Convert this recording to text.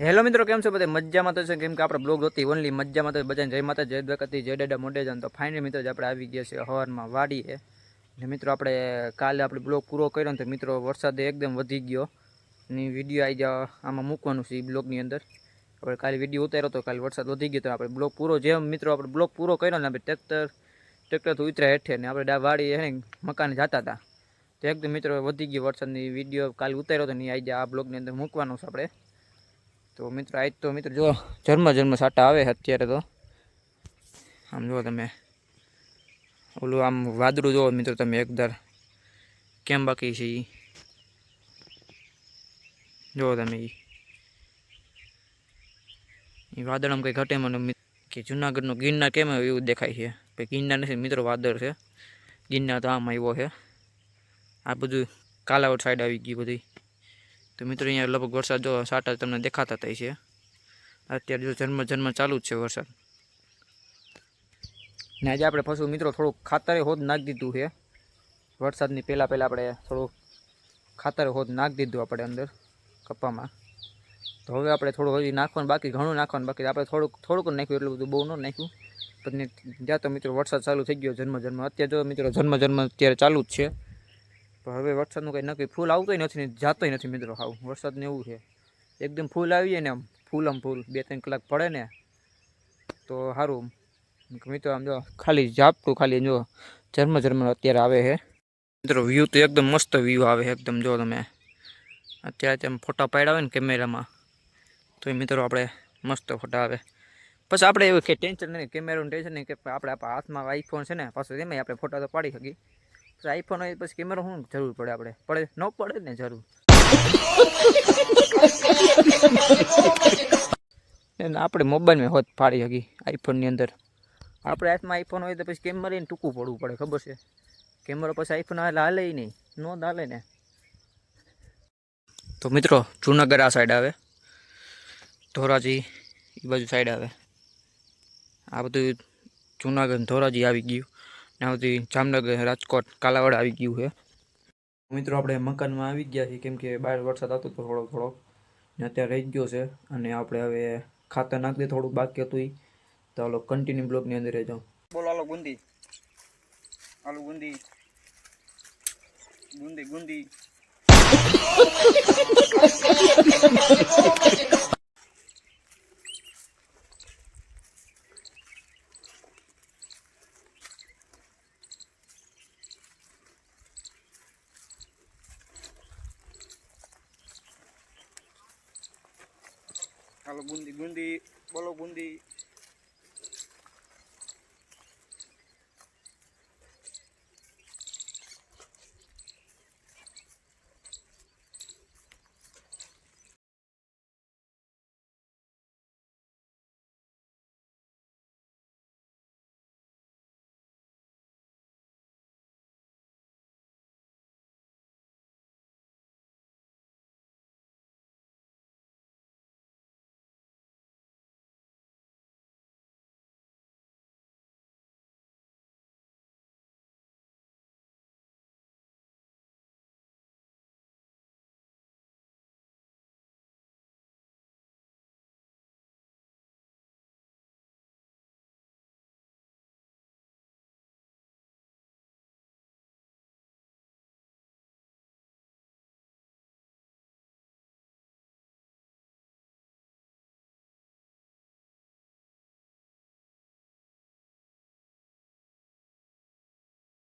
Hello મિત્રો, કેમ છો બધા? મજામાં તો છે? કેમ કે આપણે બ્લોગ હતી ઓનલી મજામાં તો બધાને જય માતા જય દ્વારકાથી જય દાદા મોઢે જાન. તો ફાઇનલી મિત્રો આપણે આવી ગયા છે હવારમાં વાડીએ, ને મિત્રો, આપણે કાલે આપણે બ્લોગ પૂરો કર્યો ને તો મિત્રો, વરસાદ એકદમ વધી ગયો. ની વીડિયો આવી જાવ આમાં મૂકવાનું છે એ બ્લોગની અંદર. આપણે કાલે વીડિયો ઉતાર્યો તો કાલે વરસાદ વધી ગયો તો આપણે બ્લોગ પૂરો જેમ મિત્રો, આપણે બ્લોગ પૂરો કર્યો ને આપણે ટ્રેક્ટર ટ્રેક્ટરથી ઉતર્યા હેઠે ને આપણે ડા વાડી હે ને મકાને જતા હતા. તો એકદમ મિત્રો, વધી ગયો વરસાદની વીડિયો કાલે ઉતાર્યો તો નહીં આવી જાય આ બ્લોગની અંદર મૂકવાનું છે આપણે. તો મિત્રો, આજ તો મિત્રો જો જન્મ જન્મ સાટા આવે અત્યારે તો. આમ જુઓ તમે ઓલું આમ વાદળું જુઓ મિત્રો તમે એકદર કેમ બાકી છે એ જુઓ તમે એ વાદળ આમ કંઈ ઘટે મને કે જુનાગઢનું ગિરનાર કેમ એવું દેખાય છે? કે ગિરનાર નથી, મિત્રો વાદળ છે. ગિરનાર તો આમ આવ્યો છે. આ બધું કાલાવડ સાઈડ આવી ગઈ બધી તો મિત્રો, અહીંયા લગભગ વરસાદ જો સાટા તમને દેખાતા થાય છે. અત્યારે જો જન્મ જન્મ ચાલુ જ છે વરસાદ. ને આજે આપણે પશુ મિત્રો થોડુંક ખાતરે હોદ નાખી દીધું છે. વરસાદની પહેલાં પહેલાં આપણે થોડુંક ખાતરે હોદ નાખી દીધું આપણે અંદર કપ્પામાં. તો હવે આપણે થોડું હજી નાખવાનું બાકી, ઘણું નાખવાનું બાકી. આપણે થોડુંક થોડુંક નાખ્યું, એટલું બધું બહુ ન નાખ્યું. પછી જ્યાં તો મિત્રો વરસાદ ચાલુ થઈ ગયો જન્મ જન્મ. અત્યારે જો મિત્રો જન્મ જન્મ અત્યારે ચાલુ જ છે. પણ હવે વરસાદનું કંઈ નક્કી ફૂલ આવતોય નથી ને જાતોય નથી મિત્રો હાવ. વરસાદને એવું છે. એકદમ ફૂલ આવીએ ને આમ, ફૂલ આમ ફૂલ, બે ત્રણ કલાક પડે ને, તો સારું મિત્રો આમ જો ખાલી ઝાપટું ખાલી જો જન્મ જન્મ અત્યારે આવે છે. મિત્રો વ્યૂ તો એકદમ મસ્ત વ્યૂ આવે છે એકદમ જો તમે. અત્યારે તેમ ફોટા પાડ્યા હોય ને કેમેરામાં તો એ મિત્રો આપણે મસ્ત ફોટા આવે. પછી આપણે એવું કે ટેન્શન નહીં, કેમેરાનું ટેન્શન નહીં કે આપણે આપણા હાથમાં આઈફોન છે ને, પાછું એમાં આપણે ફોટા તો પાડી શકીએ. આઈફોન હોય પછી કેમેરા શું જરૂર પડે આપણે? પડે? ન પડે ને જરૂર. આપણે મોબાઈલમાં હોત ફાડી શકી આઈફોનની અંદર. આપણે હાથમાં આઈફોન હોય તો પછી કેમેરાને ટૂંકું પડવું પડે ખબર છે? કેમેરો પછી આઈફોન હાલે હાલે નહીં. નો હાલે ને. તો મિત્રો જુનાગઢ આ સાઈડ આવે. ધોરાજી એ બાજુ સાઈડ આવે. આ બધું જુનાગઢ ધોરાજી આવી ગયું. ને આ જામનગર રાજકોટ કાલાવાડ આવી ગયું છે. મિત્રો આપણે મકાનમાં આવી ગયા છીએ કેમ કે બહાર વરસાદ આવતો હતો થોડો થોડો ને અત્યારે રહી ગયો છે અને આપણે હવે ખાતર નાખી દે થોડુંક બાકી હતું ઈ. તો હાલો કન્ટિન્યુ બ્લોકની અંદર રહેજો. બોલો હાલો ગુંદી. હાલો ગુંદી. ગુંદી ગુંદી. હાલો બુંદી ગુંદી બોલો ગુંદી